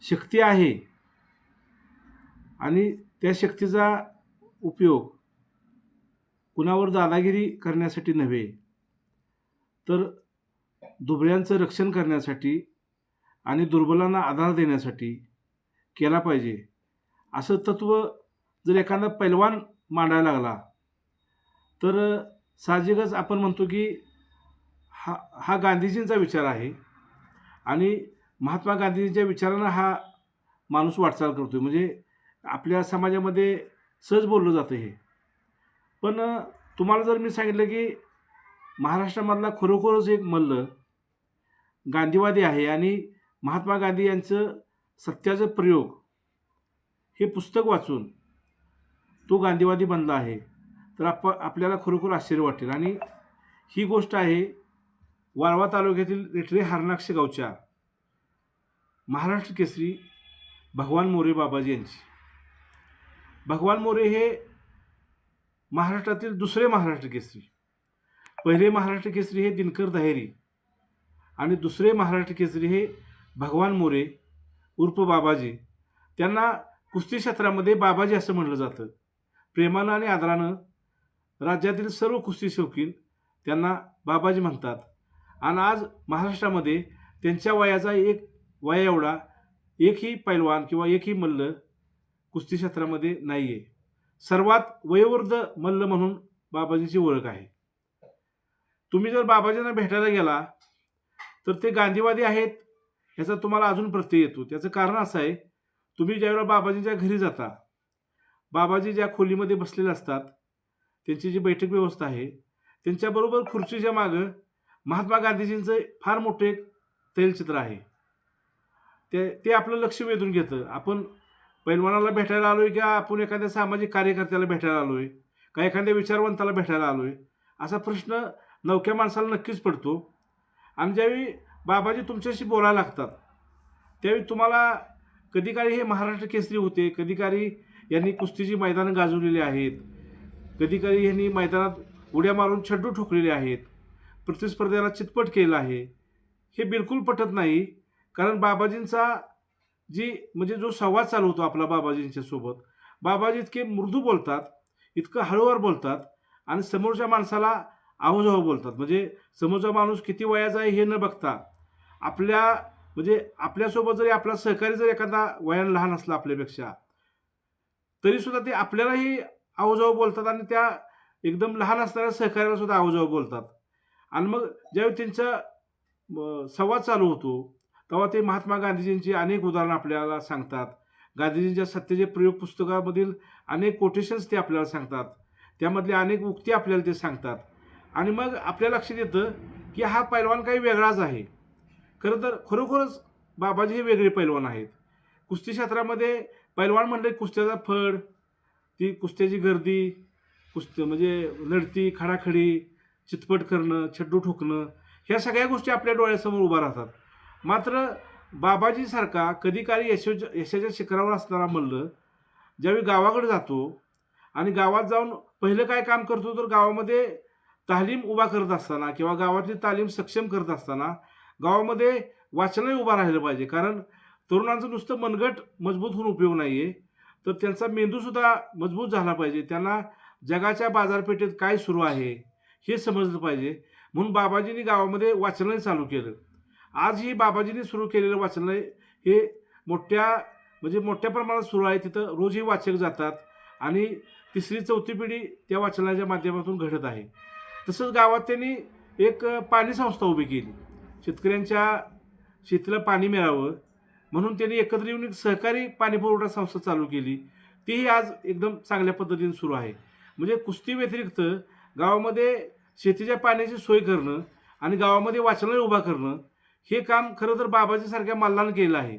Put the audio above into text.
शक्ती आहे. आणि त्या शक्तीचा उपयोग कुणावर दादागिरी करण्यासाठी नव्हे तर दुबळ्यांचं रक्षण करण्यासाठी आणि दुर्बलांना आधार देण्यासाठी केला पाहिजे. असं तत्त्व जर एखादा पैलवान मांडायला लागला तर साहजिकच आपण म्हणतो की हा हा गांधीजींचा विचार आहे. आणि महात्मा गांधीजींच्या विचारानं हा माणूस वाटचाल करतो आहे म्हणजे आपल्या समाजामध्ये सहज बोललं जातं हे. पण तुम्हाला जर मी सांगितलं की महाराष्ट्रामधला खरोखरच एक मल्ल गांधीवादी आहे आणि महात्मा गांधी यांचं सत्याचं प्रयोग हे पुस्तक वाचून तो गांधीवादी बनला आहे तर आप आपल्याला खरोखर आश्चर्य वाटेल. आणि ही गोष्ट आहे वाळवा तालुक्यातील रेठरे हारनाक्ष गावच्या महाराष्ट्र केसरी भगवान मोरे बाबाजी यांची. भगवान मोरे हे महाराष्ट्रातील दुसरे महाराष्ट्र केसरी. पहिले महाराष्ट्र केसरी हे दिनकर दहेरी आणि दुसरे महाराष्ट्र केसरी हे भगवान मोरे उर्फ बाबाजी. त्यांना कुस्ती क्षेत्रामध्ये बाबाजी असं म्हटलं जातं. प्रेमानं आणि आदरानं राज्यातील सर्व कुस्ती शौकीन त्यांना बाबाजी म्हणतात. आणि आज महाराष्ट्रामध्ये त्यांच्या वयाचा एक वया एवढा एकही पैलवान किंवा एकही मल्ल कुस्ती क्षेत्रामध्ये नाही आहे सर्वात वयोवृद्ध मल्ल म्हणून बाबाजीची ओळख आहे. तुम्ही जर बाबाजींना भेटायला गेला तर ते गांधीवादी आहेत ह्याचा तुम्हाला अजून प्रत्यय येतो. त्याचं कारण असं आहे तुम्ही ज्यावेळेला बाबाजींच्या घरी जाता बाबाजी ज्या खोलीमध्ये बसलेले असतात त्यांची जी बैठक व्यवस्था आहे त्यांच्याबरोबर खुर्चीच्या मागं महात्मा गांधीजींचं फार मोठं एक तैलचित्र आहे. ते ते आपलं लक्ष वेधून घेतं. आपण पैलवानाला भेटायला आलो आहे किंवा आपण एखाद्या सामाजिक कार्यकर्त्याला भेटायला आलो आहे का एखाद्या विचारवंताला भेटायला आलो आहे असा प्रश्न नवक्या माणसाला नक्कीच पडतो. आणि ज्यावेळी बाबाजी तुमच्याशी बोलायला लागतात त्यावेळी तुम्हाला कधी काळी हे महाराष्ट्र केसरी होते कधी काळी यांनी कुस्तीची मैदानं गाजवलेली आहेत कधी काळी यांनी मैदानात उड्या मारून छड्डू ठोकलेले आहेत प्रतिस्पर्ध्याला चितपट केलं आहे हे बिलकुल पटत नाही. कारण बाबाजींचा जी म्हणजे जो संवाद चालू होतो आपला बाबाजींच्या सोबत बाबाजी इतके मृदू बोलतात इतकं हळूवार बोलतात आणि समोरच्या माणसाला आहोजाहो बोलतात. म्हणजे समोरचा माणूस किती वयाचा आहे हे न बघता आपल्या म्हणजे आपल्यासोबत जरी आपला सहकारी जर एखादा वयानं लहान असला आपल्यापेक्षा तरीसुद्धा ते आपल्यालाही आहोजाहो बोलतात आणि त्या एकदम लहान असणाऱ्या सहकार्याला सुद्धा आहोजाहो बोलतात. आणि मग ज्यावेळी त्यांचा संवाद चालू होतो तेव्हा ते महात्मा गांधीजींची अनेक उदाहरणं आपल्याला सांगतात. गांधीजींच्या सत्तेचे प्रयोग पुस्तकामधील अनेक कोटेशन्स ते आपल्याला सांगतात. त्यामधल्या अनेक उक्ती आपल्याला ते सांगतात. आणि मग आपल्या लक्षात येतं की हा पैलवान काही वेगळाच आहे. खरं तर खरोखरच बाबाजी हे वेगळे पैलवान आहेत. कुस्ती क्षेत्रामध्ये पैलवान म्हणले कुस्त्याचा फड ती कुस्त्याची गर्दी कुस्ती म्हणजे लढती खडाखडी चितपट करणं छड्डू ठोकणं ह्या सगळ्या गोष्टी आपल्या डोळ्यासमोर उभा राहतात. मात्र बाबाजीसारखा कधी काळी यशो यशाच्या शिखरावर असणारा मल्ल ज्यावेळी गावाकडे जातो आणि गावात जाऊन पहिलं काय काम करतो तर गावामध्ये तालीम उभा करत असताना किंवा गावातली तालीम सक्षम करत असताना गावामध्ये वाचनही उभा राहिलं पाहिजे. कारण तरुणांचं नुसतं मनगट मजबूत होऊन उपयोग नाही आहे तर त्यांचा मेंदूसुद्धा मजबूत झाला पाहिजे. त्यांना जगाच्या बाजारपेठेत काय सुरू आहे हे समजलं पाहिजे. म्हणून बाबाजींनी गावामध्ये वाचनही चालू केलं. आजही बाबाजींनी सुरू केलेलं वाचनालय हे मोठ्या म्हणजे मोठ्या प्रमाणात सुरू आहे. तिथं रोजही वाचक जातात आणि तिसरी चौथी पिढी त्या वाचनालयाच्या माध्यमातून घडत आहे. तसंच गावात त्यांनी एक पाणी संस्था उभी केली. शेतकऱ्यांच्या शेतीला पाणी मिळावं म्हणून त्यांनी एकत्र येऊन एक सहकारी पाणी पुरवठा संस्था चालू केली. तीही आज एकदम चांगल्या पद्धतीने सुरू आहे. म्हणजे कुस्ती व्यतिरिक्त गावामध्ये शेतीच्या पाण्याची सोय करणं आणि गावामध्ये वाचनालय उभा करणं हे काम खरं तर बाबाजीसारख्या मल्लानं केलं आहे.